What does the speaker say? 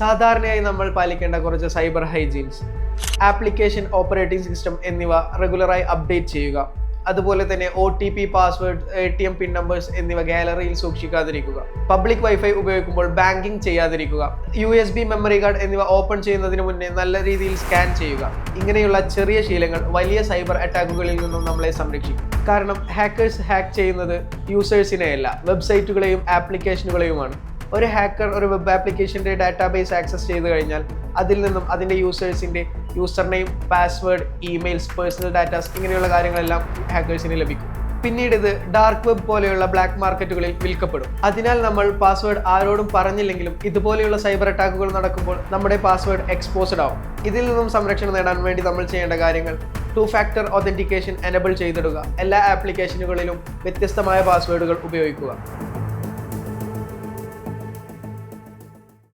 സാധാരണയായി നമ്മൾ പാലിക്കേണ്ട കുറച്ച് cyber hygienes application operating system എന്നിവ റെഗുലറായി അപ്ഡേറ്റ് ചെയ്യുക. അതുപോലെ തന്നെ O T P password A T M pin numbers എന്നിവ ഗാലറിയിൽ സൂക്ഷിക്കാതിരിക്കുക. പബ്ലിക് വൈഫൈ ഉപയോഗിക്കുമ്പോൾ ബാങ്കിംഗ് ചെയ്യാതിരിക്കുക. U S B memory card എന്നിവ ഓപ്പൺ ചെയ്യുന്നതിന് മുന്നേ നല്ല രീതിയിൽ സ്കാൻ ചെയ്യുക. ഇങ്ങനെയുള്ള ചെറിയ ശീലങ്ങൾ വലിയ സൈബർ അറ്റാക്കുകളിൽ നിന്നും നമ്മളെ സംരക്ഷിക്കും. കാരണം ഹാക്കേഴ്സ് ഹാക്ക് ചെയ്യുന്നത് യൂസേഴ്സിനെയല്ല വെബ്സൈറ്റുകളെയും ആപ്ലിക്കേഷനുകളെയുമാണ് ഒരു ഹാക്കർ ഒരു വെബ് ആപ്ലിക്കേഷന്റെ ഡാറ്റാബേസ് ആക്സസ് ചെയ്ത് കഴിഞ്ഞാൽ അതിൽ നിന്നും അതിന്റെ യൂസേഴ്സിന്റെ user name password emails personal datas ഇങ്ങനെയുള്ള കാര്യങ്ങളെല്ലാം ഹാക്കേഴ്സിന് ലഭിക്കും. പിന്നീട് ഇത് ഡാർക്ക് വെബ് പോലെയുള്ള ബ്ലാക്ക് മാർക്കറ്റുകളിൽ വിൽക്കപ്പെടും. അതിനാൽ നമ്മൾ പാസ്വേഡ് ആരോടും പറഞ്ഞില്ലെങ്കിലും ഇതുപോലെയുള്ള സൈബർ അറ്റാക്കുകൾ നടക്കുമ്പോൾ നമ്മുടെ പാസ്വേഡ് എക്സ്പോസ്ഡ് ആവും. ഇതിൽ നിന്നും സംരക്ഷണം നേടാൻ വേണ്ടി നമ്മൾ ചെയ്യേണ്ട കാര്യങ്ങൾ ടു ഫാക്ടർ ഒതന്റിക്കേഷൻ എനബിൾ ചെയ്തിടുക. എല്ലാ ആപ്ലിക്കേഷനുകളിലും വ്യത്യസ്തമായ പാസ്വേഡുകൾ ഉപയോഗിക്കുക.